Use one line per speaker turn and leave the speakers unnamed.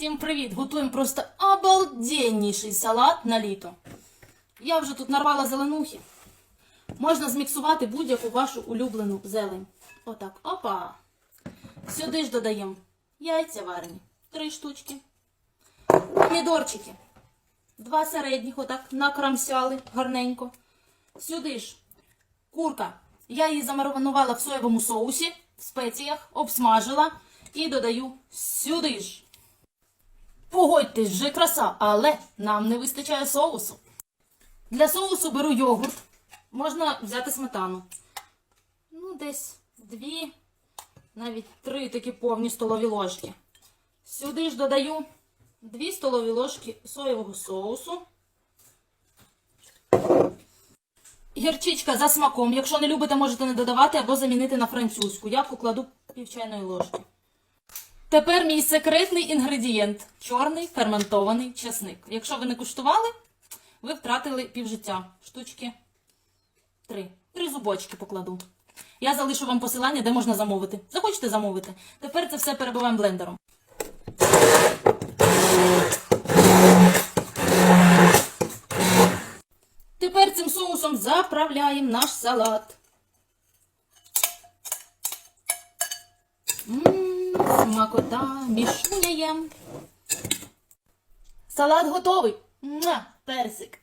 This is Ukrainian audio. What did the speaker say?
Всім привіт! Готуємо просто обалденніший салат на літо. Я вже тут нарвала зеленухи. Можна зміксувати будь-яку вашу улюблену зелень. Отак. Опа. Сюди ж додаємо яйця варені. Три штучки. Помідорчики. Два середніх, отак, накрамсяли гарненько. Сюди ж курка. Я її замаринувала в соєвому соусі, в спеціях, обсмажила і додаю сюди ж. Погодьтесь, вже краса, але нам не вистачає соусу. Для соусу беру йогурт. Можна взяти сметану. Ну, десь дві, навіть три такі повні столові ложки. Сюди ж додаю дві столові ложки соєвого соусу. Гірчичка за смаком. Якщо не любите, можете не додавати або замінити на французьку. Я покладу пів чайної ложки. Тепер мій секретний інгредієнт чорний ферментований чесник. Якщо ви не куштували, ви втратили півжиття. Штучки три. Три зубочки покладу. Я залишу вам посилання, де можна замовити. Захочете замовити. Тепер це все перебиваємо блендером. Тепер цим соусом заправляємо наш салат. Смакота, мішуняєм. Салат готовий. Муа, персик.